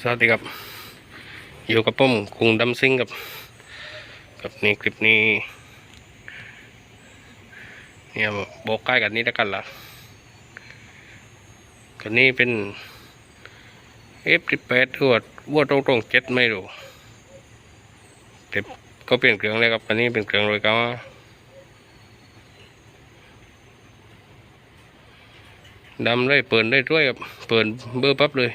สวัสดีครับ อยู่กับผมคุงดำซิงกับ กับนี่คลิปนี้ เนี่ยบอกใกล้กันนี้แล้วกันละกันนี้เป็นเอฟสิบแปดวัววัวตรงตรงเจ็ดไม่รู้แต่ก็เปลี่ยนเครื่องเลยครับกันนี้เป็นเครื่องโรยกาวดำเลยเปิดได้ด้วยครับเปิดเบอร์ปั๊บเลย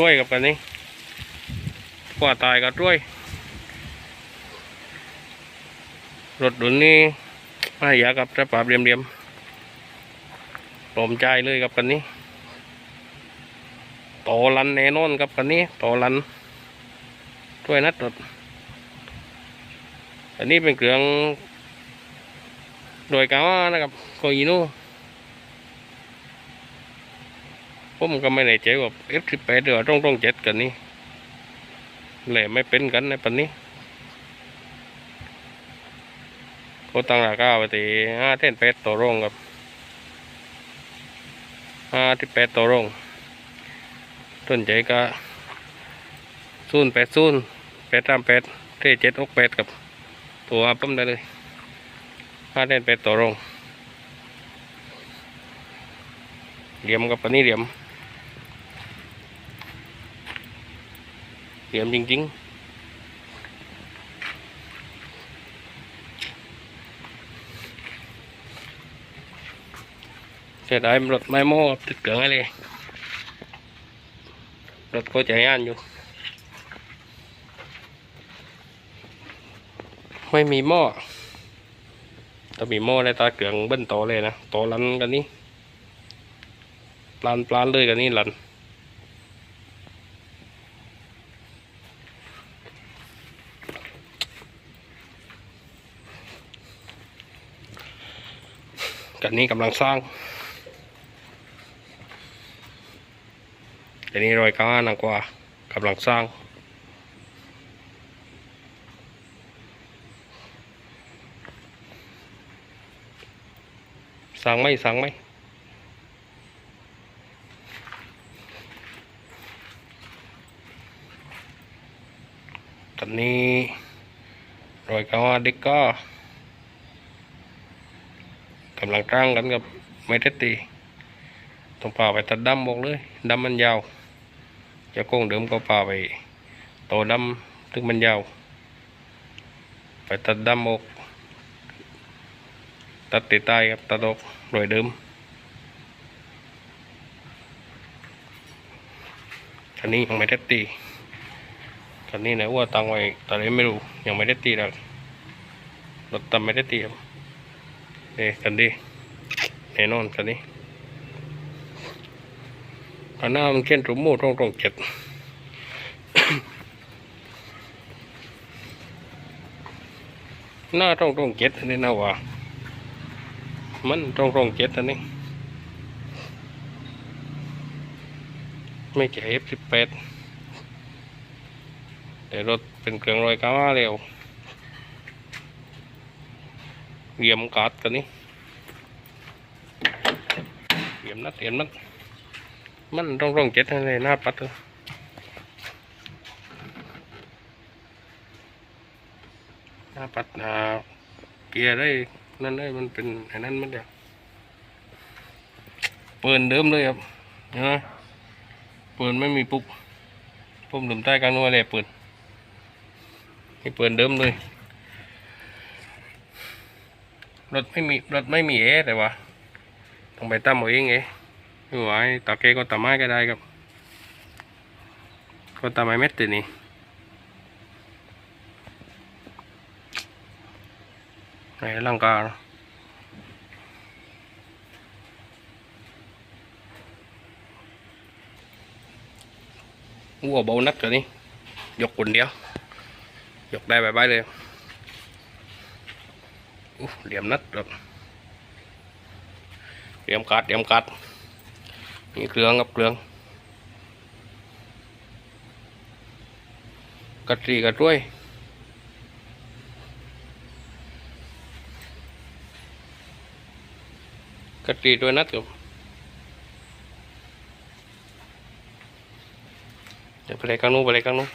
ช่วยกับกันนี้กว่าตายก็ช่วย รถดุนนี้ไม่อยากกับจะปราบเรียมๆปลอมใจเลยกับกันนี้ต่อลันแน่นอนกับกันนี้ต่อลันช่วยนัดรถอันนี้เป็นเครื่องโดยกาวานะครับโคอิโน ผมก็ไม่แน่ใจว่า F18 หรือว่าต้องต้องเจ็ดกันนี่แหละไม่เป็นกันในปันนี้เขาตั้งราคาไว้ที่ห้าเท่นแปดต่อโรงครับห้าที่แปดต่อโรงต้นใจก็ศูนย์แปดศูนย์แปดสามแปดเท่เจ็ดอกแปดกับตัวปั๊มได้เลยห้าเท่นแปดต่อโรงเหลี่ยมกับปันนี้เหลี่ยม เหลี่ ยมจริงๆเสียดายรถไม่โม่ติดเกลืองอะไรถก็ใจอ่านอยู่ ไม่มีหม้อถ้ามีหม้อในตาเกลืองเบิ้ลโตเลยนะโตลันกันนี้ปลานปลานเลยกันนี้ลัน กันนี้กำลังสร้างกันนี้รอยก้านักกว่ากำลังสร้างสร้างไหมสร้างไหมกันนี้รอยก้าเด็กก็ กำลังตั้งกันกับไม้เทตีต้องป่าไปตัดดำบอกเลยดำมันยาว จะโค้งเดิมก็ป่าไปโตดำถึงมันยาว ไปตัดดำออก ตัดติดใต้ครับตัดออกโดยเดิมคันนี้ยังไม่ได้ตีคันนี้นะว่าตังไว้ตอนนี้ไม่รู้ยังไม่ได้ตีแล้วรถตำไม่ได้ตีครับ เอ๊ะกันดิแน่นอนกันนี้กันหน้ามันเข่นถุงมูตรงตรงเจ็ดหน้าตรงตรงเจ็ดอันนี้นะว่ามันตรงตรงเจ็ดอันนี้ไม่ใช่เอฟสิบแปดแต่รถเป็นเครื่องรอยก้าเร็ว เหยี่ยมกาดกันนี้เหยี่ยมนัดเหยี่ยมนัดมันต้องต้องเจ็ดอะไรหน้าปัดเลยหน้าปัดหน้าเกียร์ได้นั่นได้มันเป็นไอ้นั่นมันเดียวเปิดเดิมเลยครับเห็นไหมเปิดไม่มีปุ๊กผมดื่มใต้กลางนัวเลยเปิดนี่เปิดเดิมเลย รถไม่มีรถไม่มีเอแต่ว่าต้องไปตั้มเอาเองเอไม่ไหวตาเกก็ตาไม้ก็ได้ครับ ก็ตาไม้เม็ดตัวนี้ในร่างกายวัวเบานัดตัวนี้ ยกคนเดียว ยกได้บายเลย เหลี่ยมนัดครับเหลี่ยมกัดเหลี่ยมกัดมีเครื่องกับเครื่องกระตรีกระด้วยกระตีตัวนัดกับเดี๋ยวไปเลยกลางนู้นไปเลยกลางนู้น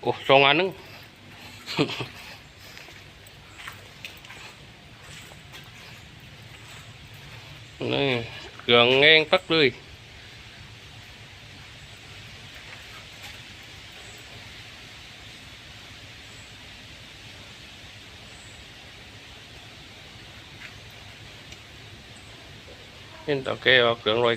โอ้สองอันนึง นี่เครื่องแงงปักเลยเห็นตะแกว่าเครื่องลอ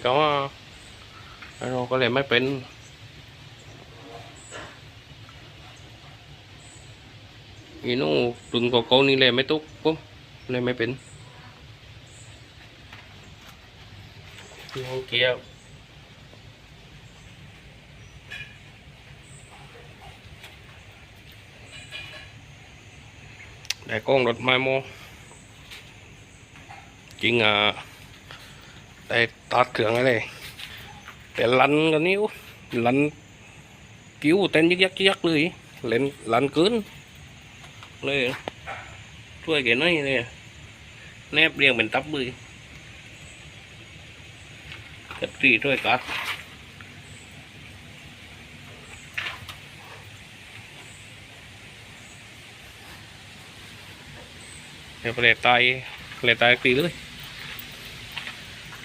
ยเขาอะแล้วเกี้ยไม่ตุกปุ๊บเลยไม่เป็นที่ห้องเกียวได้กล้องรถไม้โมจริงอะได้ตัดเครื่องอะไรแต่ลันกันนิ้วลันกิ้วเต้นยึกยักยึกยักเลยเล่นลันเกินเลยช่วยแกหน่อยเลยแนบเรียงเป็นตับเลย กตีด้วยกัดเดี๋ยวไปเลยตายเลตายตีเลย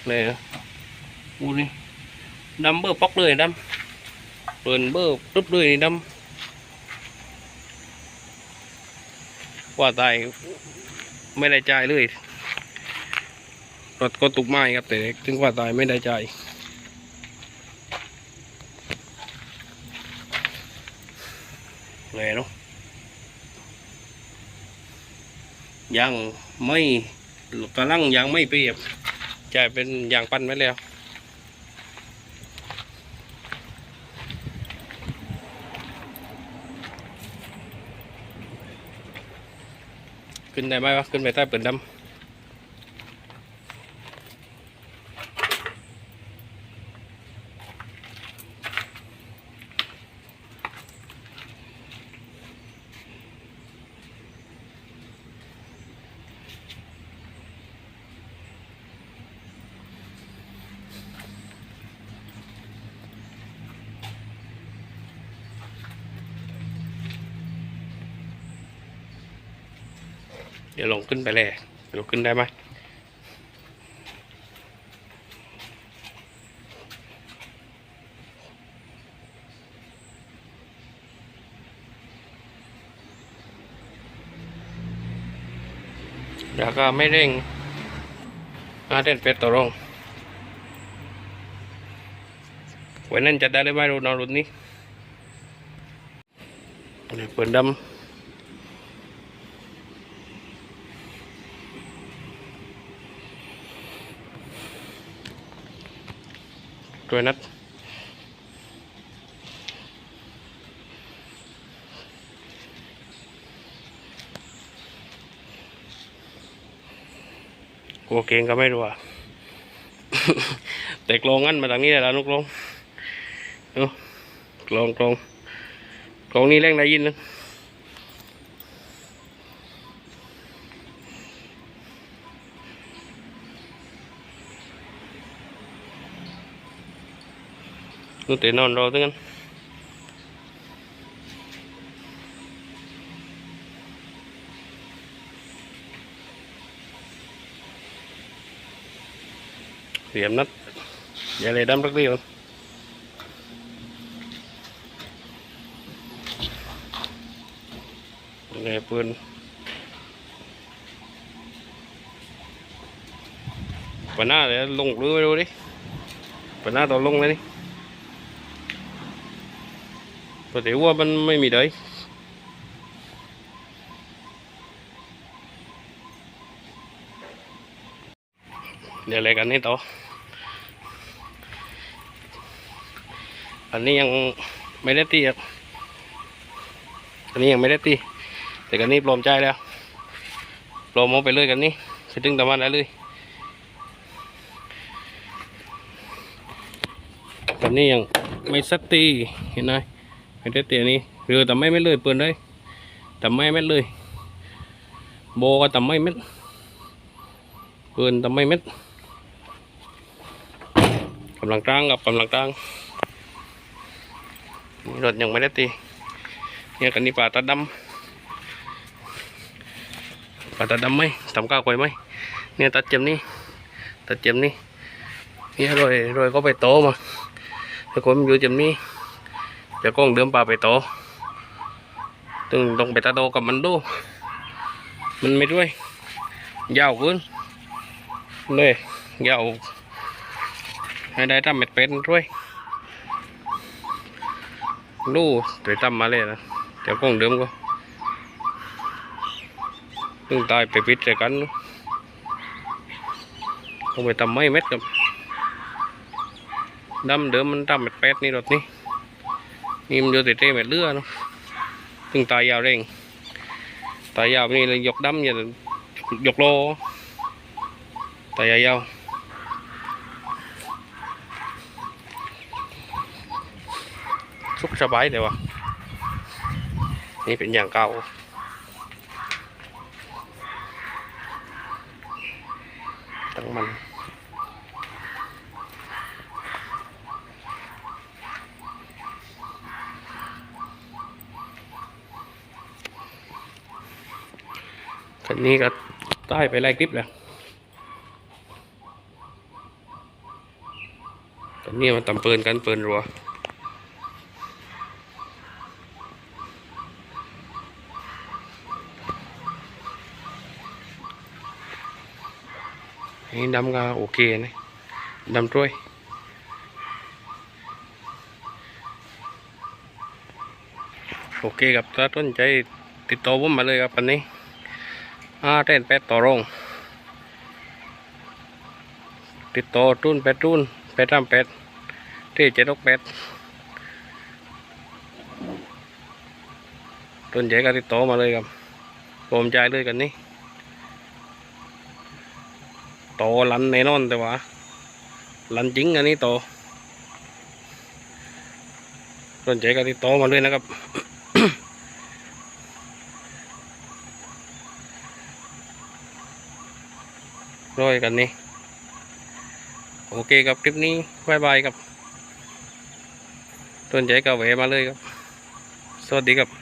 เลยอูนี่ดำเบอร์ปอกเลยดำเปิดเบอร์ปุ๊บเลยดำว่าตายไม่ได้ใจเลย รถก็ตุกไม้ครับแต่ถึงว่าตายไม่ได้ใจเลยเนาะยังไม่กำลังยังไม่เปียบจ่ายเป็นยางปั้นไว้แล้วขึ้นได้ไหมวะขึ้นไปใต้เปิดดำ ดี๋ยวลงขึ้นไปเลยลงขึ้นได้ไหมเดี๋ยวก็ไม่เร่งอาเด่นเป็ดตัวลงวันนั้นจะได้หรือไม่รู้นอนรุ่นนี้นี่เปิดดำ ด้วยนัดกลัวเก่งก็ไม่รู้อะแต่กลองงั้นมาทางนี้แล้วนุกลงเอากลองกลองกลองนี้แรงได้ยินนะ นูเตะนอนรอตั้งนั้นเสียมนัดอย่าเลยดำรักเดียวเลยปืนปะหน้าเดี๋ยวลงรือไปดูดิปะหน้าตัวลงเลยนี่ปกติว่ามันไม่มี đấy เดี๋ยวอะไรกันนี่ต่อ อันนี้ยังไม่ได้ตีครับ อันนี้ยังไม่ได้ตี แต่กันนี้ปลอมใจแล้ว ปลอมเอาไปเลยกันนี้จะดึงตะวันได้เลยกันนี้ยังไม่สักตีเห็นไหม ไม่ได้เตียนี่เรือแต่ไม่ไม่เลยเปิดเลยแต่ไม่ไม่เลย โบก็แต่ไม่ไม่ปืนทำไม่เม็ดกำลังตั้งกับกำลังตั้งรถยังไม่ได้ตีเนี่ยกันนี่ป่าตาดำป่าตาดำไหมทำก้าวไกวไหมเนี่ยตัดเจ็มนี่ตัดเจ็มนี่เนี่ยรอยรอยก็ไปโตมาแต่คนอยู่เจ็มนี่ จะก้องเดิมป่าไปโตตึงต้องไปตาโตกับมันดู มันไม่ด้วย ยาวเกินเลยยาวให้ได้ทำเม็ดเป็นด้วยดูไปทำมาเลยนะเดี๋ยวก้องเดิมก็ตึงตายไปปิดใส่กันต้องไปทำไม่เม็ดกับดำเดิมมันทำเม็ดเป็ดนี่รถนี่ นี่มันอยู่ติดเต้เม็ดเลือเนาะตึงตายยาวเร่งตายยาวนี่เลยยกดำอย่างยกโลตายยาวสุขสบายเลยวะนี่เป็นอย่างเก่าตั้งมัน คันนี้ก็ใต้ไปไล่คลิปแล้วคันนี้มันตำเปินกันเปินรัวนี่ดำก็โอเคนะดำด้วยโอเคครับถ้าต้นใจติดต่อผมมาเลยครับอันนี้ ห้าเต้นแปดต่อรองติดต่อทุนแปดทุนแปดทำแปดที่เจ็ดกแปดต้นใจก็ติดต่อมาเลยครับผมใจเลยกันนี้โตลันแน่นอนแต่ว่าลันจริงอันนี้โตสนใจก็ติดต่อมาเลยนะครับ ด้วยกันนี่โอเคครับคลิปนี้บายบายครับสนใจก็แวมาเลยครับ สวัสดีครับ